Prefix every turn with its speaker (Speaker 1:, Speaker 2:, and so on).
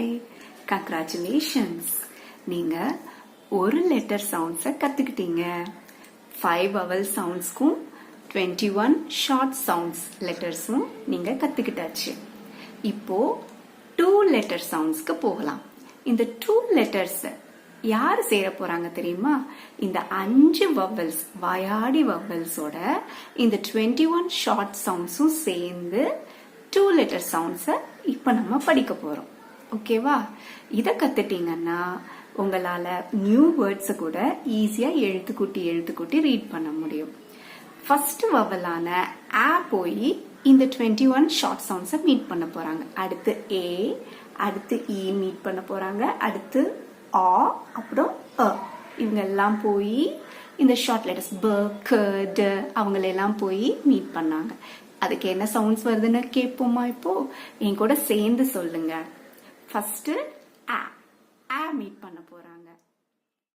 Speaker 1: Hi congratulations நீங்கள் ஒரு letter சவுண்ட்ஸை கற்றுக்கிட்டீங்க ஃபைவ் அவல் சவுண்ட்ஸ்க்கும் டுவெண்ட்டி ஒன் ஷார்ட் சவுண்ட்ஸ் லெட்டர்ஸும் நீங்கள் கற்றுக்கிட்டாச்சு இப்போது டூ லெட்டர் சவுண்ட்ஸ்க்கு போகலாம். இந்த டூ லெட்டர்ஸை யார் சேர போறாங்க தெரியுமா? இந்த அஞ்சு வவல்ஸ் வாயாடி வவல்ஸோட இந்த டுவெண்ட்டி ஒன் ஷார்ட் சவுண்ட்ஸும் சேர்ந்து டூ லெட்டர் சவுண்ட்ஸை இப்போ நம்ம படிக்க போகிறோம் ஓகேவா? இதை கத்துட்டீங்கன்னா உங்களால நியூ வேர்ட்ஸை கூட ஈஸியா எழுத்துக்கூட்டி எழுத்துக்கூட்டி ரீட் பண்ண முடியும். ஃபர்ஸ்ட் வவலான ஆ போய் இந்த டுவெண்ட்டி ஒன் ஷார்ட் சவுண்ட்ஸை மீட் பண்ண போறாங்க. அடுத்து ஏ அடுத்து e இ மீட் பண்ண போறாங்க. அடுத்து ஆ அப்புறம் அ இவங்க எல்லாம் போய் இந்த ஷார்ட் லெட்டர்ஸ் ப க ட அவங்களெல்லாம் போய் மீட் பண்ணாங்க. அதுக்கு என்ன சவுண்ட்ஸ் வருதுன்னு கேட்போமா இப்போ? என் கூட சேர்ந்து சொல்லுங்க. ஃபஸ்ட்டு ஆ ஆ மீட் பண்ண போகிறாங்க